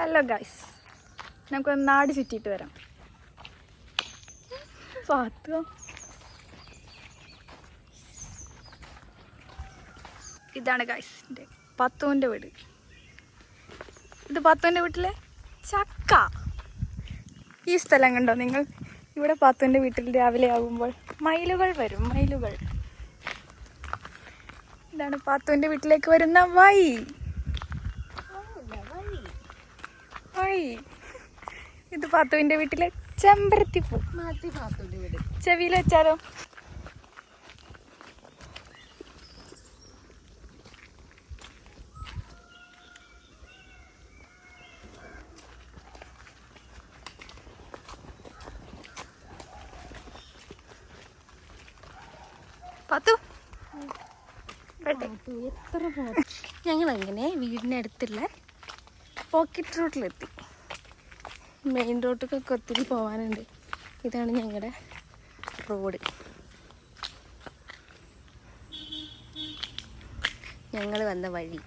Hello guys നമുക്ക് നാട് ചുറ്റിയിട്ട് വരാം. പാത്തോ ഇതാണ് ഗൈസിന്റെ പത്തുവിന്റെ വീട്. ഇത് പത്തുവിന്റെ വീട്ടിലെ ചക്ക. ഈ സ്ഥലം കണ്ടോ നിങ്ങൾ? ഇവിടെ പത്തുവിന്റെ വീട്ടിൽ രാവിലെ ആകുമ്പോൾ മയിലുകൾ വരും മയിലുകൾ. ഇതാണ് പാത്തുവിന്റെ വീട്ടിലേക്ക് വരുന്ന വഴി. ഇത് പാത്തുവിന്റെ വീട്ടിലെ ചെമ്പരത്തിപ്പൂ വീട്. ചെവിയിൽ വെച്ചാലോ? പാത്തു എത്ര ഞങ്ങൾ അങ്ങനെ വീടിനടുത്തുള്ള പോക്കറ്റ് റോട്ടിലെത്തി മെയിൻ റോട്ടിലൊക്കെ ഒത്തിരി പോകാനുണ്ട് ഇതാണ് ഞങ്ങളുടെ റോഡ്. ഞങ്ങൾ വന്ന വഴി.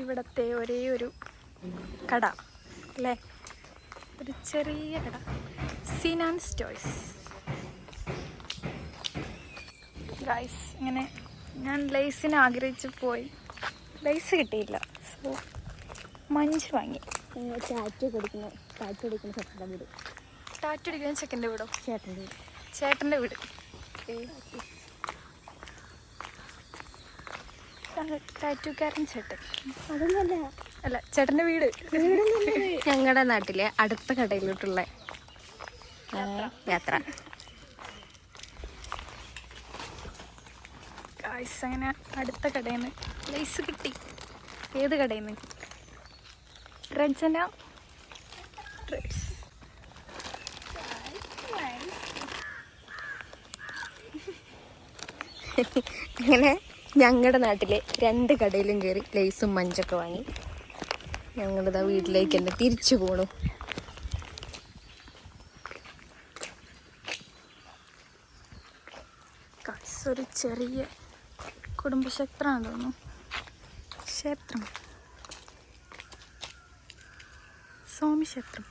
ഇവിടത്തെ ഒരേ ഒരു കട അല്ലേ? ഒരു ചെറിയ കട. സിനാൻ സ്റ്റോയ്സ് ഗൈസ് ഇങ്ങനെ ഞാൻ ലൈസിന് ആഗ്രഹിച്ച് പോയി. ലൈസ് കിട്ടിയില്ല. സോ മഞ്ച് വാങ്ങി. കൊടുക്കുന്ന. ടാറ്റടിക്കുന്ന ചെക്കന്റെ വീടോ. ചേട്ടന്റെ വീട്? ചേട്ടന്റെ വീട്. ടാറ്റുകാരൻ ചേട്ടൻ. അതൊന്നല്ല അല്ല ചേട്ടന്റെ വീട്. ഞങ്ങളുടെ നാട്ടിലെ അടുത്ത കടയിലോട്ടുള്ള യാത്ര. ഗൈസ് അങ്ങനെ അടുത്ത കടയിൽ നിന്ന് ലൈസ് കിട്ടി. ഏത് കടയിൽ നിന്ന് രചന ട്രേഡ്സ് അങ്ങനെ ഞങ്ങളുടെ നാട്ടിലെ രണ്ട് കടയിലും കയറി ലേസും മഞ്ചൊക്കെ വാങ്ങി. ഞങ്ങളിതാ വീട്ടിലേക്ക് തന്നെ തിരിച്ചു പോണു. ഒരു ചെറിയ കുടുംബക്ഷേത്രമാണ് തോന്നുന്നു. ക്ഷേത്രം. സ്വാമി ക്ഷേത്രം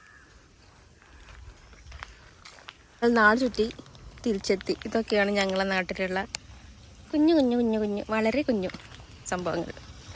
നാട് ചുറ്റി തിരിച്ചെത്തി. ഇതൊക്കെയാണ് ഞങ്ങളുടെ നാട്ടിലുള്ള കുഞ്ഞു കുഞ്ഞു കുഞ്ഞു കുഞ്ഞു. വളരെ കുഞ്ഞു സംഭവങ്ങൾ.